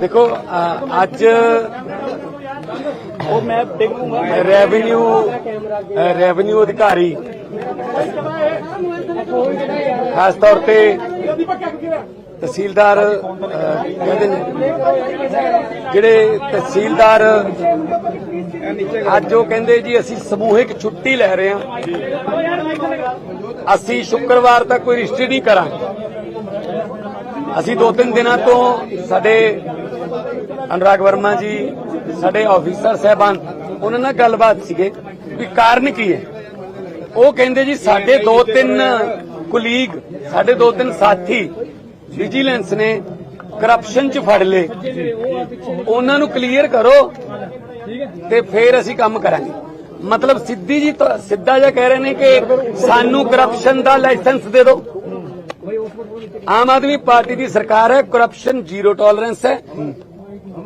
ਦੇਖੋ ਅ, ਅੱਜ ਉਹ ਮੈਂ ਦੇਖੂੰਗਾ। ਰੈਵਨਿਊ ਰੈਵਨਿਊ ਅਧਿਕਾਰੀ ਖਾਸ ਤੌਰ ਤੇ ਤਹਿਸੀਲਦਾਰ ਅ, ਕਹਿੰਦੇ ਨੇ ਜਿਹੜੇ ਤਹਿਸੀਲਦਾਰ ਅੱਜ ਉਹ ਕਹਿੰਦੇ ਜੀ ਅਸੀਂ ਸਮੂਹਿਕ ਛੁੱਟੀ ਲੈ ਰਹੇ ਹਾਂ। ਅਸੀਂ ਸ਼ੁੱਕਰਵਾਰ ਤੱਕ ਕੋਈ ਰਜਿਸਟਰੀ ਨਹੀਂ ਕਰਾਂਗੇ। ਅਸੀਂ ਦੋ ਤਿੰਨ ਦਿਨਾਂ ਤੋਂ ਸਾਡੇ ਅਨੁਰਾਗ ਵਰਮਾ ਜੀ, ਸਾਡੇ ਆਫੀਸਰ ਸਹਿਬਾਨ, ਉਹਨਾਂ ਨਾਲ ਗੱਲਬਾਤ ਸੀਗੇ ਵੀ ਕਾਰਨ ਕੀ ਹੈ? ਉਹ ਕਹਿੰਦੇ ਜੀ, ਸਾਡੇ ਦੋ ਤਿੰਨ ਕੁਲੀਗ ਸਾਡੇ ਦੋ ਤਿੰਨ ਸਾਥੀ ਵਿਜੀਲੈਂਸ ਨੇ ਕਰਪਸ਼ਨ ਚ ਫੜ ਲਏ। ਉਹਨਾਂ ਨੂੰ ਕਲੀਅਰ ਕਰੋ ਤੇ ਫਿਰ ਅਸੀਂ ਕੰਮ ਕਰਾਂਗੇ। ਮਤਲਬ ਸਿੱਧੀ ਜੀ ਸਿੱਧਾ ਜਿਹਾ ਕਹਿ ਰਹੇ ਨੇ ਕਿ ਸਾਨੂੰ ਕਰਪਸ਼ਨ ਦਾ ਲਾਇਸੈਂਸ ਦੇ ਦਿਓ। ਆਮ ਆਦਮੀ ਪਾਰਟੀ ਦੀ ਸਰਕਾਰ ਹੈ ਕਰਪਸ਼ਨ ਜ਼ੀਰੋ ਟੋਲਰੈਂਸ ਹੈ।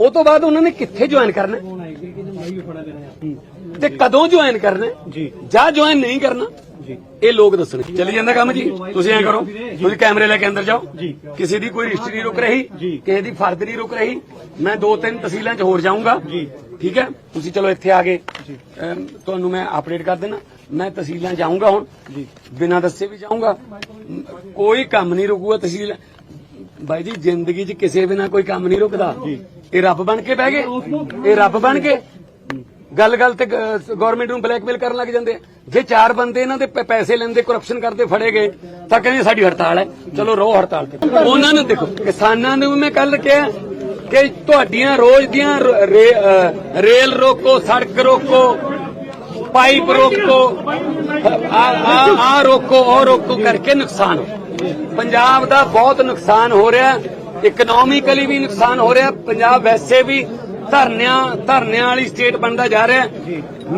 ਉਹ ਤੋਂ ਬਾਅਦ ਉਹਨਾਂ ਨੇ ਕਿੱਥੇ ਜੁਆਇਨ ਕਰਨਾ? ਤੇ ਕਦੋਂ ਜੁਆਇਨ ਕਰਨਾ? ਜੀ। ਜਾਂ ਜੁਆਇਨ ਨਹੀਂ ਕਰਨਾ? ਜੀ। ਇਹ ਲੋਕ ਦੱਸਣਗੇ ਚੱਲੀ ਜਾਂਦਾ ਕੰਮ ਜੀ? ਤੁਸੀਂ ਐਂ ਕਰੋ। ਤੁਸੀਂ ਕੈਮਰੇ ਲੈ ਕੇ ਅੰਦਰ ਜਾਓ। ਜੀ। ਕਿਸੇ ਦੀ ਕੋਈ ਰਜਿਸਟਰੀ ਨਹੀਂ ਰੁਕ ਰਹੀ। ਕਿਸੇ ਦੀ ਫਰਦ ਨਹੀਂ ਰੁਕ ਰਹੀ। ਮੈਂ ਦੋ ਤਿੰਨ ਤਹਿਸੀਲਾਂ 'ਚ ਹੋਰ ਜਾਊਂਗਾ। ਜੀ। ਠੀਕ ਹੈ? ਤੁਸੀਂ ਚਲੋ ਇੱਥੇ ਆ ਗਏ। ਤੁਹਾਨੂੰ ਮੈਂ ਅਪਡੇਟ ਕਰ ਦੇਣਾ ਮੈਂ ਤਹਿਸੀਲਾਂ ਜਾਊਂਗਾ ਹੁਣ। ਜੀ। ਬਿਨਾਂ ਦੱਸੇ ਵੀ ਜਾਊਂਗਾ। ਕੋਈ ਕੰਮ ਨਹੀਂ ਰੁਕੂਗਾ ਤਹਿਸੀਲ ਬਾਈ ਜੀ ਜ਼ਿੰਦਗੀ 'ਚ ਕਿਸੇ ਬਿਨਾਂ ਕੋਈ ਕੰਮ ਨਹੀਂ ਰੁਕਦਾ। ਇਹ ਰੱਬ ਬਣ ਕੇ ਬਹਿ ਗਏ। ਇਹ ਰੱਬ ਬਣ ਕੇ ਗੱਲ ਗੱਲ ਤੇ ਗਵਰਨਮੈਂਟ ਨੂੰ ਬਲੈਕਮੇਲ ਕਰਨ ਲੱਗ ਜਾਂਦੇ ਜੇ ਚਾਰ ਬੰਦੇ ਇਹਨਾਂ ਦੇ ਪੈਸੇ ਲੈਂਦੇ ਕਰਪਸ਼ਨ ਕਰਦੇ ਫੜੇ ਗਏ ਤਾਂ ਕਹਿੰਦੇ ਸਾਡੀ ਹੜਤਾਲ ਹੈ। ਚਲੋ ਰੋ ਹੜਤਾਲ ਤੇ। ਉਹਨਾਂ ਨੂੰ ਦੇਖੋ ਕਿਸਾਨਾਂ ਨੂੰ ਮੈਂ ਕੱਲ ਕਿਹਾ ਕਿ ਤੁਹਾਡੀਆਂ ਰੋਜ਼ ਦੀਆਂ ਰੇਲ ਰੋਕੋ ਸੜਕ ਰੋਕੋ। ਪਾਈਪ ਰੋਕੋ। ਆ ਆ ਆ ਰੋਕੋ ਉਹ ਰੋਕੋ ਕਰਕੇ ਨੁਕਸਾਨ ਪੰਜਾਬ ਦਾ ਬਹੁਤ ਨੁਕਸਾਨ ਹੋ ਰਿਹਾ। ਇਕਨੋਮਿਕਲੀ ਵੀ ਨੁਕਸਾਨ ਹੋ ਰਿਹਾ। ਪੰਜਾਬ ਵੈਸੇ ਵੀ ਧਰਨਿਆਂ ਧਰਨਿਆਂ ਵਾਲੀ ਸਟੇਟ ਬਣਦਾ ਜਾ ਰਿਹਾ।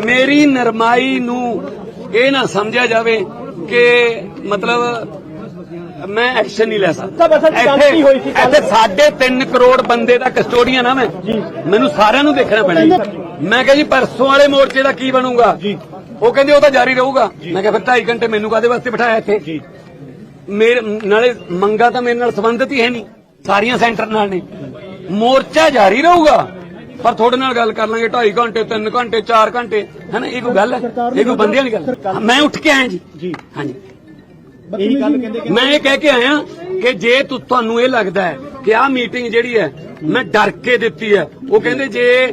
ਮੇਰੀ ਨਰਮਾਈ ਨੂੰ ਇਹ ਨਾ ਸਮਝਿਆ ਜਾਵੇ ਕਿ ਮਤਲਬ ਮੈਂ ਐਕਸ਼ਨ ਨਹੀਂ ਲੈ ਸਕਦਾ? ਇੱਥੇ ਸਾਢੇ 3 ਕਰੋੜ ਬੰਦੇ ਦਾ ਕਸਟੋਡੀਅਨ ਆ ਮੈਂ। ਮੈਨੂੰ ਸਾਰਿਆਂ ਨੂੰ ਦੇਖਣਾ ਪੈਣਾ। ਮੈਂ ਕਿਹਾ ਜੀ ਪਰਸੋਂ ਵਾਲੇ ਮੋਰਚੇ ਦਾ ਕੀ ਬਣੂਗਾ? ਜੀ। ਉਹ ਕਹਿੰਦੇ ਉਹ ਤਾਂ ਜਾਰੀ ਰਹੂਗਾ। ਮੈਂ ਕਿਹਾ ਫਿਰ 2.5 ਘੰਟੇ ਮੈਨੂੰ ਕਾਦੇ ਵਾਸਤੇ ਬਿਠਾਇਆ ਇੱਥੇ? ਜੀ। ਮੇਰੇ ਨਾਲੇ ਮੰਗਾ ਤਾਂ ਮੇਰੇ ਨਾਲ ਸੰਬੰਧਿਤ ਹੀ ਹੈ ਨਹੀਂ। ਸਾਰੀਆਂ ਸੈਂਟਰ ਨਾਲ ਨੇ। ਮੋਰਚਾ ਜਾਰੀ ਰਹੂਗਾ। ਪਰ ਤੁਹਾਡੇ ਨਾਲ ਗੱਲ ਕਰ ਲਾਂਗੇ 2.5 ਘੰਟੇ 3 ਘੰਟੇ 4 ਘੰਟੇ। ਹੈਨਾ ਇਹ ਕੋਈ ਗੱਲ ਹੈ? ਇਹ ਕੋਈ ਬੰਦਿਆਂ ਦੀ ਗੱਲ ਮੈਂ ਉੱਠ ਕੇ ਆਇਆ ਜੀ। ਜੀ। ਹਾਂਜੀ। ਇਹੀ ਗੱਲ ਕਹਿੰਦੇ ਕਿ ਮੈਂ ਇਹ ਕਹਿ ਕੇ ਆਇਆ ਕਿ ਜੇ ਤੁਹਾਨੂੰ ਇਹ ਲੱਗਦਾ ਹੈ ਕਿ ਆਹ ਮੀਟਿੰਗ ਜਿਹੜੀ ਹੈ ਮੈਂ ਡਰ ਕੇ ਦਿੱਤੀ ਹੈ। ਉਹ ਕਹਿੰਦੇ ਜੇ